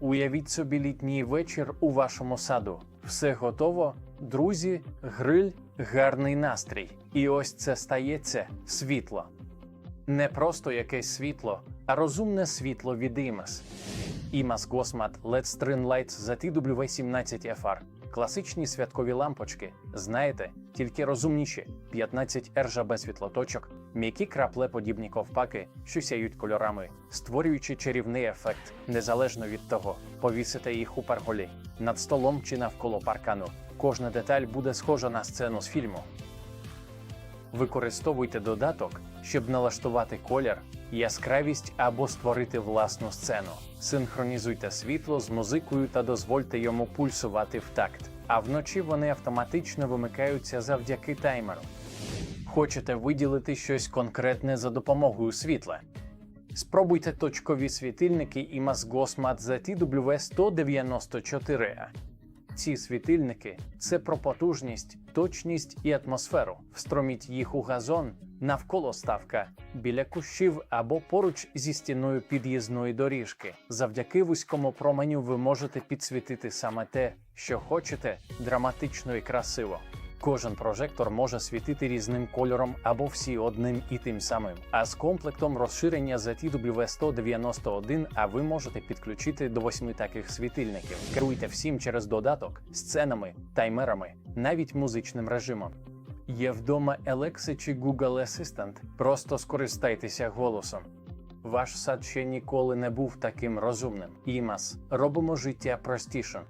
Уявіть собі літній вечір у вашому саду. Все готово, друзі, гриль, гарний настрій. І ось це стається світло. Не просто якесь світло, а розумне світло від IMAS. IMAS Gosmat LED String за TW17FR. Класичні святкові лампочки, знаєте, тільки розумніші, 15 RGB світлоточок, м'які краплеподібні ковпаки, що сяють кольорами, створюючи чарівний ефект, незалежно від того, повісите їх у парголі, над столом чи навколо паркану. Кожна деталь буде схожа на сцену з фільму. Використовуйте додаток, щоб налаштувати колір, яскравість або створити власну сцену. Синхронізуйте світло з музикою та дозвольте йому пульсувати в такт. А вночі вони автоматично вимикаються завдяки таймеру. Хочете виділити щось конкретне за допомогою світла? Спробуйте точкові світильники IMAS Gosmat ZTW194A. Ці світильники це про потужність, точність і атмосферу. Встроміть їх у газон навколо ставка, біля кущів або поруч зі стіною під'їзної доріжки. Завдяки вузькому променю ви можете підсвітити саме те, що хочете, драматично і красиво. Кожен прожектор може світити різним кольором або всі одним і тим самим. А з комплектом розширення ZTW191 а ви можете підключити до восьми таких світильників. Керуйте всім через додаток, сценами, таймерами, навіть музичним режимом. Є вдома Alexa чи Google Assistant. Просто скористайтеся голосом. Ваш сад ще ніколи не був таким розумним. ІМАС робимо життя простішим.